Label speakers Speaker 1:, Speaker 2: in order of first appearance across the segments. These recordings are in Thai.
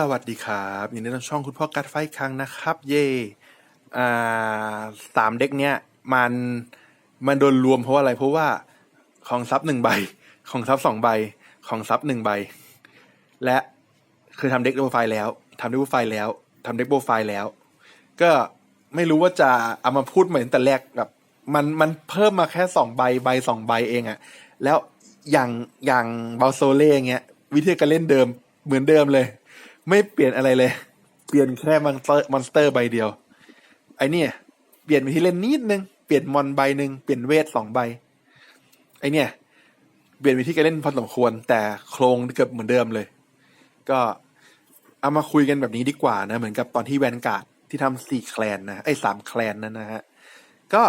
Speaker 1: สวัสดีครับอยินดีต้อนรับช่องคุณพ่อการดไฟครั้งนะครับ เย่อ่าสามเด็กเนี้ยมันมันโดนรวมเพราะว่าอะไร เพราะว่าของซับหนึ่งใบ ของซับสองใบ ของซับหนึ่งใบ และคือทำเด็กโปรไฟล์แล้วทำเด็กโปรไฟล์แล้วทำเด็กโปรไฟล์แล้ว ก็ไม่รู้ว่าจะเอามาพูดเหมือนแต่แรกแบบมันมันเพิ่มมาแค่สองใบใบสองใบเองอะแล้วอย่างอย่างบาโซเล่เงี้ย วิธีการเล่นเดิมเหมือนเดิมเลย ไม่เปลี่ยนอะไรเลย เปลี่ยนแค่มอนสเตอร์มอนสเตอร์ใบเดียว ไอเนี่ย เปลี่ยนวิธีเล่นนิดนึง เปลี่ยนมอนใบหนึ่งเปลี่ยนเวทสองใบ ไอเนี่ย เปลี่ยนวิธีการเล่นพอสมควร แต่โครงเกือบเหมือนเดิมเลย ก็เอามาคุยกันแบบนี้ดีกว่านะ เหมือนกับตอนที่แวนการ์ดที่ทำสี่แคลนนะไอ้สามแคลนนั่นนะฮะ ก็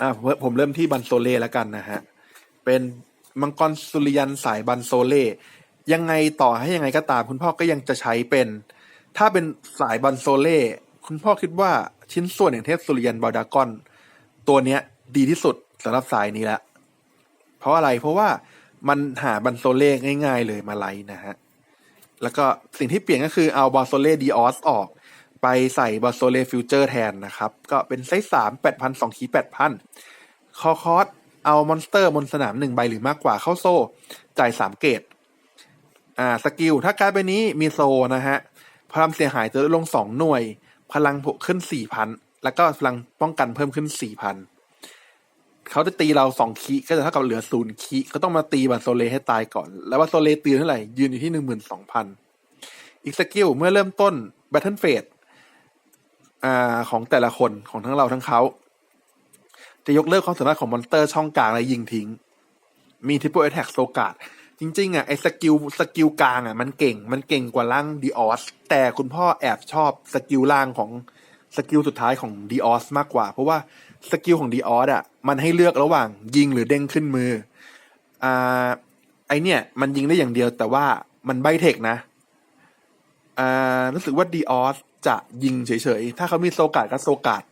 Speaker 1: อ่าผมผมเริ่มที่บันโซเล่แล้วกันนะฮะ เป็นมังกรสุริยันสายบันโซเล่ ยังไงต่อให้ยังไงก็ตาม คุณพ่อก็ยังจะใช้เป็น ถ้าเป็นสายบันโซเล่คุณพ่อคิดว่าชิ้นส่วนอย่างเทพสุริยันบาดากอน ตัวเนี้ยดีที่สุดสำหรับสายนี้ล้วเพราะอะไรเพราะว่ามันหาบันโซเล่ง่าย ๆ เลยมาไลนะฮะ แล้วก็สิ่งที่เปลี่ยนก็คือเอาบาโซเล่ดีออสออก ไปใส่บาโซเล่ฟิวเจอร์แทนนะครับ ก็เป็นไซส์สามแปดพันสองขีแปดพันคอคอสเอามอนสเตอร์บนสนามหนึ่งใบหรือมากกว่าเข้าโซ่ จ่ายสามเกต อ่าสกิลถ้าการ์ดใบนี้มีโซนะฮะพลังเสียหายจะลดลงสองหน่วย พลังบวกขึ้นสี่พันแล้วก็พลังป้องกันเพิ่มขึ้นสี่พันเขาจะตีเราสองคีก็จะเท่ากับเหลือศูนย์คีก็ต้องมาตีบัตโซเลให้ตายก่อน แล้วบัตโซเลตีเท่าไหร่ ยืนอยู่ที่หนึ่งหมื่นสองพันอีกสกิลเมื่อเริ่มต้นแบทเทิลเฟสอ่าของแต่ละคนของทั้งเราทั้งเขา จะยกเลิกความสามารถของมอนเตอร์ช่องกลางและยิงทิ้ง มีทิปเปิลแอทแทกโซกาด จริงๆอะไอ้สกิลสกิลกลางอะมันเก่งมันเก่งกว่าล่างดีออสแต่คุณพ่อแอบชอบสกิลล่างของสกิลสุดท้ายของดีออสมากกว่า เพราะว่าสกิลของดีออสอะมันให้เลือกระหว่างยิงหรือเด้งขึ้นมืออ่าไอเนี่ย มันยิงได้อย่างเดียวแต่ว่ามันใบเทคนะอ่ารู้สึกว่าดีออสจะยิงเฉยๆ ถ้าเขามีโซกาดก็โซกาด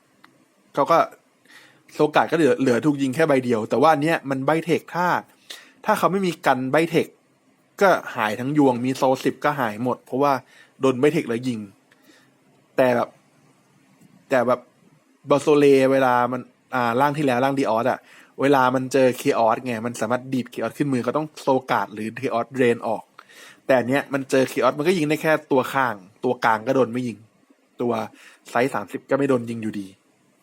Speaker 1: เขาก็โซกาดก็เหลือเหลือถูกยิงแค่ใบเดียว แต่ว่าอันเนี้ยมันใบเทคถ้า ถ้าเขาไม่มีกันใบเทค ก็หายทั้งยวงมีโซสิบก็หายหมด เพราะว่าโดนใบเทคแล้วยิง แต่แบบ แต่แบบบอโซเลเวลามันอ่าร่างที่แล้วร่างดีออสอะเวลามันเจอเคออสไง มันสามารถดีดเคออสขึ้นมือก็ต้องโซกาดหรือเคออสเรนออก แต่เนี้ยมันเจอเคออสมันก็ยิงได้แค่ตัวข้าง ตัวกลางก็โดนไม่ยิง ตัวไซส์สามสิบก็ไม่โดนยิงอยู่ดี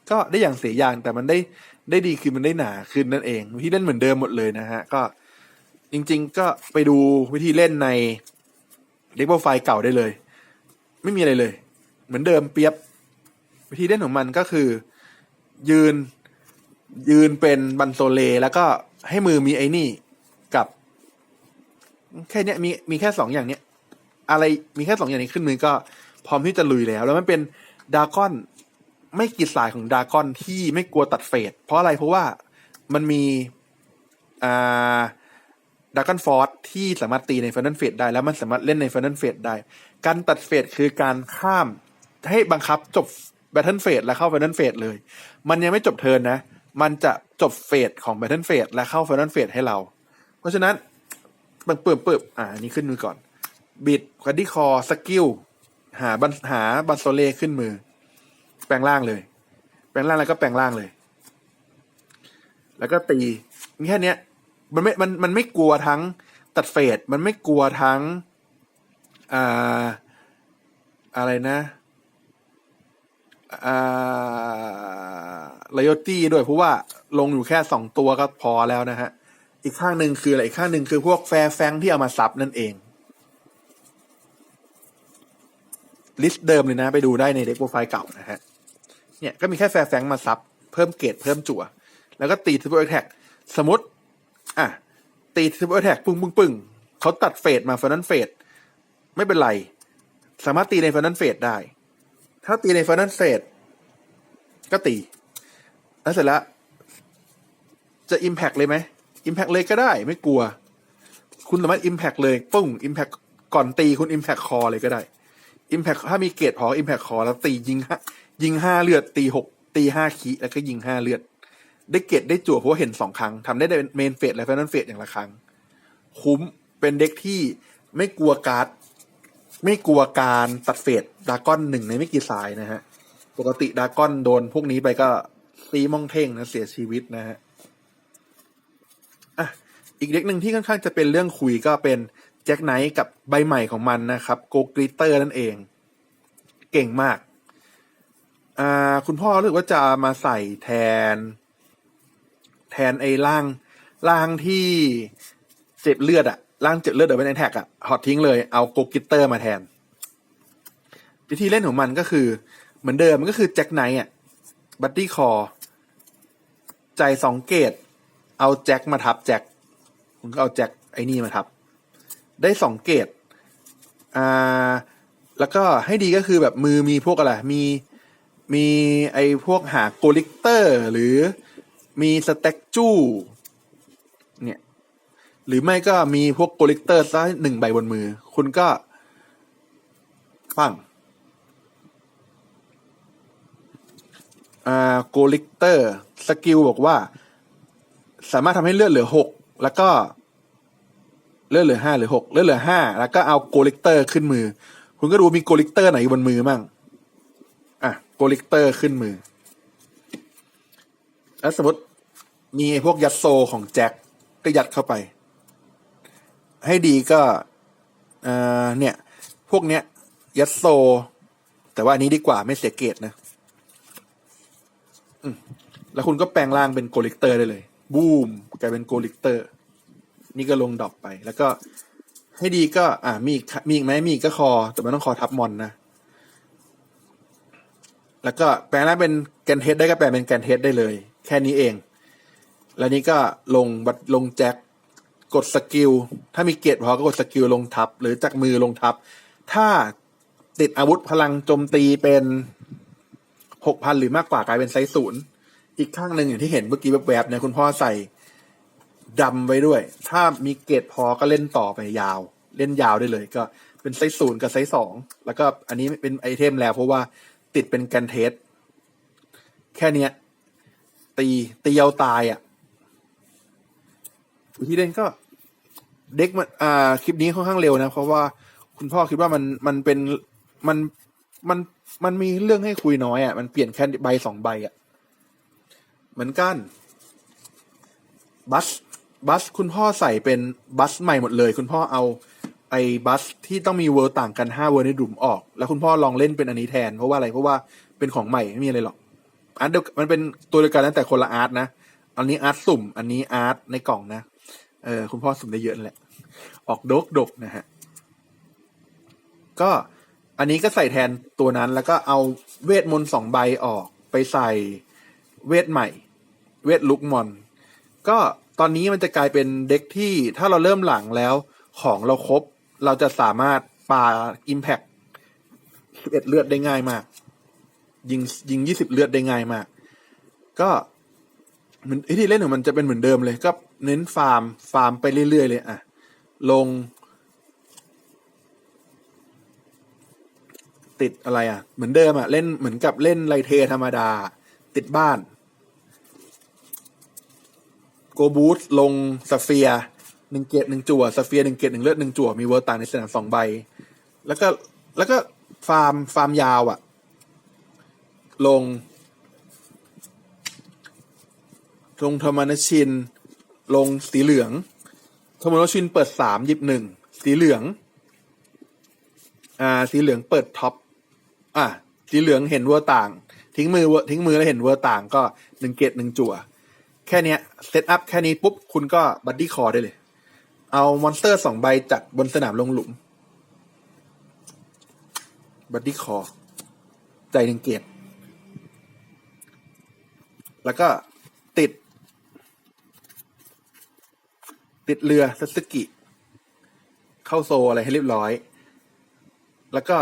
Speaker 1: ก็ได้อย่างเสียอย่างแต่มันได้ได้ดีคือมันได้หนาขึ้นนั่นเองวิธีเล่นเหมือนเดิมหมดเลยนะฮะ ก็ จริง ๆ ก็ไปดูวิธีเล่นในเด็กโปรไฟล์เก่าได้เลย ไม่มีอะไรเลย เหมือนเดิมเปียบ วิธีเล่นของมันก็คือ ยืนยืนเป็นบันโซเล แล้วก็ให้มือมีไอ้นี่กับ แค่เนี้ยมีมีแค่สองอย่างเนี้ย อะไรมีแค่สองอย่างนี้ขึ้นมือก็พร้อมที่จะลุยแล้ว แล้วมันเป็นดากอนไม่กีดสายของดากอนที่ไม่กลัวตัดเฟดเพราะอะไรเพราะว่ามันมีอ่า ดากอนฟอร์ดที่สามารถตีในฟ i น a ลเฟดได้ แล้วมันสามารถเล่นในฟ i น a ลเฟดได้ การตัดเฟดคือการข้ามให้บังคับจบแบทเทิลเฟดแล้วเข้าฟ n น l ลเฟดเลย มันยังไม่จบเทิร์นนะ มันจะจบเฟดของแบทเทิลเฟดและเข้าฟ n น l ลเฟดให้เรา เพราะฉะนั้นมันเปิดเปิดอ่านี้ขึ้นมือก่อน บิดคัดดี้คอสกิลหาบันหาบันโซเล่ขึ้นมือ แปลงร่างเลย แปลงร่างแล้วก็แปลงร่างเลย แล้วก็ตีมีแค่เนี้ย มันไม่มันมันไม่กลัวทั้งตัดเฟดมันไม่กลัวทั้งอ่าอะไรนะอ่าลยตี้ด้วยเพราะว่าลงอยู่แค่สองตัวก็พอแล้วนะฮะ อีกข้างหนึ่งคืออะไรอีกข้างหนึ่งคือพวกแฟร์แฟงที่เอามาซับนั่นเอง ลิสต์เดิมเลยนะ ไปดูได้ในเด็กโปรไฟล์เก่านะฮะ เนี่ยก็มีแค่แฟร์แฟงมาซับ เพิ่มเกรดเพิ่มจั่ว แล้วก็ตีทริปเปิลแท็กสมมติ อะ ตีทริปเปิลแท็กปึ้งปึ้งปึ้งเขาตัดเฟดมาฟ i น a ลเฟดไม่เป็นไร สามารถตีในฟ i น a ลเฟดได้ ถ้าตีในฟ i น a ลเฟดก็ตี แล้วเสร็จแล้ว จะอิมแพกเลยไหมอิมแพกเลยก็ได้ ไม่กลัว คุณสามารถอิมแพกเลยปุ้งอิมแพกก่อนตีคุณอิมแพกคอเลยก็ได้อิมแพกถ้ามีเกรดพออิมแพกคอแล้วตียิงห้ายิงห้าเลือด ตีหกตีห้าขีแล้วก็ยิงห้าเลือด ได้เกตได้จั่วเพราะาเห็นสองครั้งทำได้เมนเฟสและแฟนนลเฟสอย่างละครั้ง คุ้มเป็นเด็กที่ไม่กลัวการ์ดไม่กลัวการตัดเฟดดาก้อนหนึ่งในไม่กี่สายนะฮะ ปกติดาก้อนโดนพวกนี้ไปก็ตีมองเท่งนะเสียชีวิตนะฮะอะอีกเด็กหนึ่งที่ค่อนข้างจะเป็นเรื่องคุยก็เป็นแจ็คไนท์กับใบใหม่ของมันนะครับโกกริเตอร์นั่นเอง เก่งมากอ่าคุณพ่อรู้ว่าจะมาใส่แทน นไอ้ร่างร่างที่เจ็บเลือดอะร่างเจ็บเลือดเดอะเป็นแท็กอะหอดทิ้งเลยเอาโกกิตเตอร์มาแทน วิธีเล่นของมันก็คือ เหมือนเดิมมันก็คือแจ็คไนท์อะบัตตี้คอใจสองเกต เอาแจ็คมาทับแจ็คคุณก็เอาแจ็คไอ้นี่มาทับ ได้สองเกตอ่าแล้วก็ให้ดีก็คือแบบมือมีพวกอะไรมีมีไอ้พวกหาโกลิกเตอร์หรือ มีสเต็กจูเนี่ยหรือไม่ก็มีพวกโกลิกเตอร์สักหนึ่งใบบนมือ คุณก็ปั้งอ่าโกลิกเตอร์สกิลบอกว่า สามารถทำให้เลือดเหลือหกแล้วก็ เลือดเหลือห้าหรือหกเลือดเหลือห้าแล้วก็เอาโกลิกเตอร์ขึ้นมือ คุณก็ดูมีโกลิกเตอร์ไหนอยู่บนมือมั่งอะโกลิกเตอร์ขึ้นมือแล้วสมมติ มีไอ้พวกยัดโซของแจ็คก็ยัดเข้าไป ให้ดีก็เอ่อเนี่ย พวกเนี้ย ยัดโซ แต่ว่าอันนี้ดีกว่าไม่เสียเกตนะแล้วคุณก็แปลงร่างเป็นโกลิกเตอร์ได้เลย บูมกลายเป็นโกลิกเตอร์ นี่ก็ลงดอปไป แล้วก็ให้ดีก็ อ่ามีมีอีกไหมมีอีกก็คอ แต่ไม่ต้องคอทับมอนนะแล้วก็แปลงร่างเป็นแกนเทสได้ก็แปลงเป็นแกนเทสได้เลย แค่นี้เอง แล้วนี่ก็ลงบัตรลงแจ็คกดสกิล ถ้ามีเกตพอก็กดสกิลลงทับ หรือจากมือลงทับ ถ้าติดอาวุธพลังโจมตีเป็นหกพันหรือมากกว่ากลายเป็นไซส์ศูนย์อีกข้างหนึ่งอย่างที่เห็นเมื่อกี้แวบๆเนี่ยคุณพ่อใส่ดำไว้ด้วย ถ้ามีเกตพอก็เล่นต่อไปยาว เล่นยาวได้เลย ก็เป็นไซส์ศูนย์กับไซส์สองแล้วก็อันนี้เป็นไอเทมแล้วเพราะว่าติดเป็นแกนเทสแค่เนี้ยตีตีเอาตายอะ ธีเล่นก็เด็กมันอ่าคลิปนี้ค่อนข้างเร็วนะ เพราะว่าคุณพ่อคิดว่ามันมันเป็นมันมันมันมีเรื่องให้คุยน้อยอะมันเปลี่ยนแค่ใบสองใบอะเหมือนกัน บัสบัสคุณพ่อใส่เป็นบัสใหม่หมดเลย คุณพ่อเอาไอ้บัสที่ต้องมีเวอร์ต่างกันห้าเวอร์ในดุมออก แล้วคุณพ่อลองเล่นเป็นอันนี้แทน เพราะว่าอะไรเพราะว่าเป็นของใหม่ไม่มีอะไรหรอกอาร์ตเดียวมันเป็นตัวเดียวกันแต่คนละอาร์ตนะ อันนี้อาร์ตสุ่ม อันนี้อาร์ตในกล่องนะ เออคุณพ่อสุ่มได้เยอะนั่นแหละ ออกดกดกนะฮะ ก็อันนี้ก็ใส่แทนตัวนั้น แล้วก็เอาเวทมนต์สองใบออก ไปใส่เวทใหม่ เวทลุกมอน ก็ตอนนี้มันจะกลายเป็นเด็กที่ถ้าเราเริ่มหลังแล้ว ของเราครบ เราจะสามารถปาอิมแพคสิบเอ็ดเลือดได้ง่ายมาก ยิงยิงยี่สิบเลือดได้ง่ายมาก ก็ มือนที่เล่นของมันจะเป็นเหมือนเดิมเลย ก็เน้นฟาร์ม ฟาร์มไปเรื่อยๆเลยอะ ลง ติดอะไรอะ เหมือนเดิมอะ เล่นเหมือนกับเล่นไลเทธรรมดา ติดบ้านโกบูสลงสเฟียหนึ่งเกตหนึ่งจั่วสเฟียหนึ่งเกตหนึ่งเลือดหนึ่งจั่วมีเวอร์ต่างในสนามสองใบ แล้วก็แล้วก็ฟาร์มฟาร์มยาวอะ ลง ลงธรรมนชิน ลงสีเหลืองธรรมนชินเปิดสามหยิบหนึ่งสีเหลือง อ่า สีเหลืองเปิดท็อปอะสีเหลืองเห็นเวอร์ต่าง ทิ้งมือเวอร์ทิ้งมือแล้วเห็นเวอร์ต่างก็หนึ่งเกตหนึ่งจั่ว แค่เนี้ยเซตอัพแค่นี้ปุ๊บ คุณก็บัดดี้คอได้เลย เอามอนสเตอร์สองใบจากบนสนามลงหลุม บัดดี้คอใจหนึ่งเกตแล้วก็ติด ติดเรือซัสึกิเข้าโซอะไรให้เรียบร้อย แล้วก็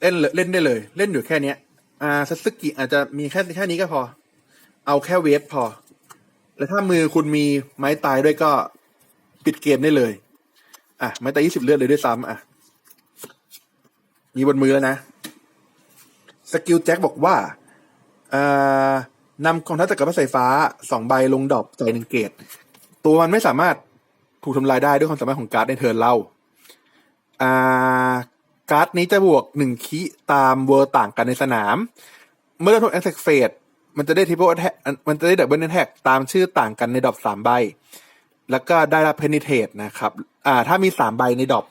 Speaker 1: เล่นเล่นได้เลย เล่นอยู่แค่เนี้ย อ่าซัสึกิอาจจะมีแค่แค่นี้ก็พอ เอาแค่เวฟพอ แล้วถ้ามือคุณมีไม้ตายด้วยก็ปิดเกมได้เลย อะ ไม้ตายยี่สิบเลือดเลยด้วยซ้ำอะ มีบนมือแล้วนะ สกิลแจ็คบอกว่าอ่านำกองทัพจักรพรรดิสายฟ้าสองใบลงดอปใจหนึ่งเกต ตัวมันไม่สามารถ ถูกทำลายได้ด้วยความสามารถของการ์ดในเทิร์นเราอ่าการ์ดนี้จะบวกหนึ่งคีตามเวอร์ต่างกันในสนาม เมื่อเริ่มทุกแอคเซกเฟสมันจะได้ทิปเปิลแท็กมันจะได้ดับเบิลแท็กตามชื่อต่างกันในดอปสามใบ แล้วก็ได้รับเพนิเทตนะครับ อ่า ถ้ามีสามใบในดอป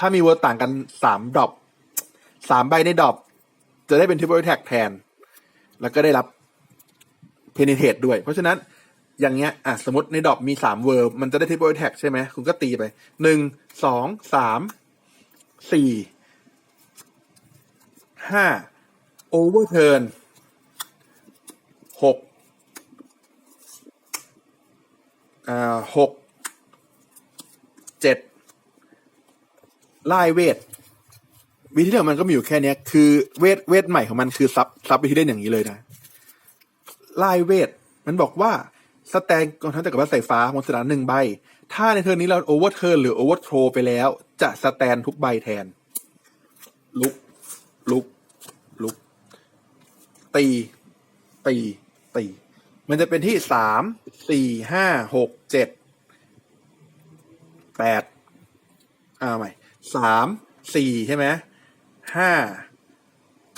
Speaker 1: ถ้ามีเวอร์ต่างกันสามดอปสามใบในดอปจะได้เป็นทิปเปิลแท็กแทน แล้วก็ได้รับเพนิเทตด้วย เพราะฉะนั้น อย่างเงี้ยอะสมมติในดอปมีสามเวอร์มันจะได้ทิปเปิลแท็กใช่ไหมคุณก็ตีไปหนึ่งสองสามสี่ห้าโอเวอร์เทิร์นหกอ่าหกเจ็ดไล่เวทวิธีเดียวมันก็มีอยู่แค่นี้คือเวทเวทใหม่ของมันคือซับซับวิธีเล่นอย่างนี้เลยนะไล่เวทมันบอกว่า สแตนกองทัพจักรวรรดิสายฟ้าบนสนามหนึ่งใบ ถ้าในเทิร์นนี้เราโอเวอร์เทิร์หรือโอเวอร์โทรไปแล้ว จะสแตนทุกใบแทน ลุก ลุก ลุก ตี ตี ตี มันจะเป็นที่สาม สี่ ห้า หก เจ็ด แปดอ่าใหม่ สาม สี่ใช่ไหม ห้า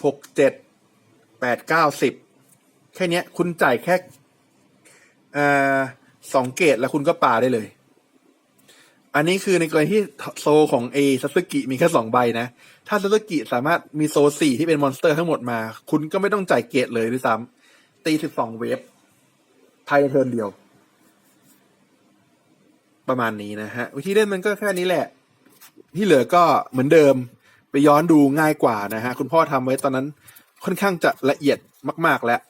Speaker 1: หก เจ็ด แปด เก้าสิบ แค่นี้คุณจ่ายแค่ อ่าสองเกตแล้วคุณก็ปาได้เลย อันนี้คือในกรณีที่โซของเอซัสึกิมีแค่สองใบนะ ถ้าซัสึกิสามารถมีโซสี่ที่เป็นมอนสเตอร์ทั้งหมดมา คุณก็ไม่ต้องจ่ายเกตเลยด้วยซ้ำตีสิบสองเวฟภายในเทิร์นเดียว ประมาณนี้นะฮะ วิธีเล่นมันก็แค่นี้แหละ ที่เหลือก็เหมือนเดิม ไปย้อนดูง่ายกว่านะฮะ คุณพ่อทำไว้ตอนนั้นค่อนข้างจะละเอียดมาก ๆ แล้ว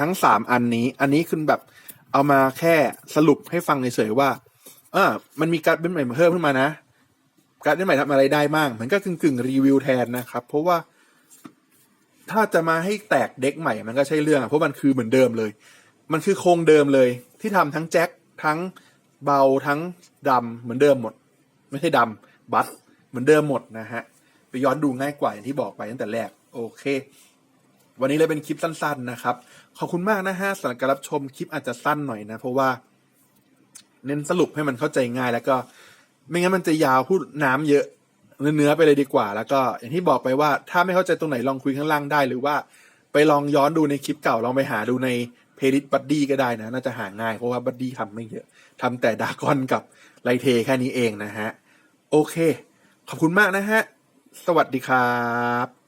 Speaker 1: ทั้งสามอันนี้ อันนี้คือแบบเอามาแค่สรุปให้ฟังเฉยๆว่าอ่ามันมีการ์ดเป็นใหม่เพิ่มขึ้นมานะ การ์ดเป็นใหม่ทำอะไรได้บ้าง มันก็กึ่งๆรีวิวแทนนะครับ เพราะว่าถ้าจะมาให้แตกเด็กใหม่ มันก็ใช่เรื่องเพราะมันคือเหมือนเดิมเลย มันคือโครงเดิมเลย ที่ทำทั้งแจ็คทั้งเบาทั้งดำเหมือนเดิมหมด ไม่ใช่ดำบัสเหมือนเดิมหมดนะฮะไปย้อนดูง่ายกว่าอย่างที่บอกไปตั้งแต่แรก โอเค วันนี้เลยเป็นคลิปสั้น ๆนะครับ ขอบคุณมากนะฮะสำหรับการรับชมคลิปอาจจะสั้นหน่อยนะ เพราะว่า เน้นสรุปให้มันเข้าใจง่ายแล้วก็ ไม่งั้นมันจะยาวพูดน้ำเยอะเนื้อไปเลยดีกว่า แล้วก็ อย่างที่บอกไปว่า ถ้าไม่เข้าใจตรงไหนลองคุยข้างล่างได้ หรือว่าไปลองย้อนดูในคลิปเก่าลองไปหาดูในเพจบัดดี้ก็ได้นะ น่าจะหาง่ายเพราะว่าบัดดี้ทำไม่เยอะทำแต่ดากอนกับไลเทแค่นี้เองนะฮะ โอเค ขอบคุณมากนะฮะ สวัสดีครับ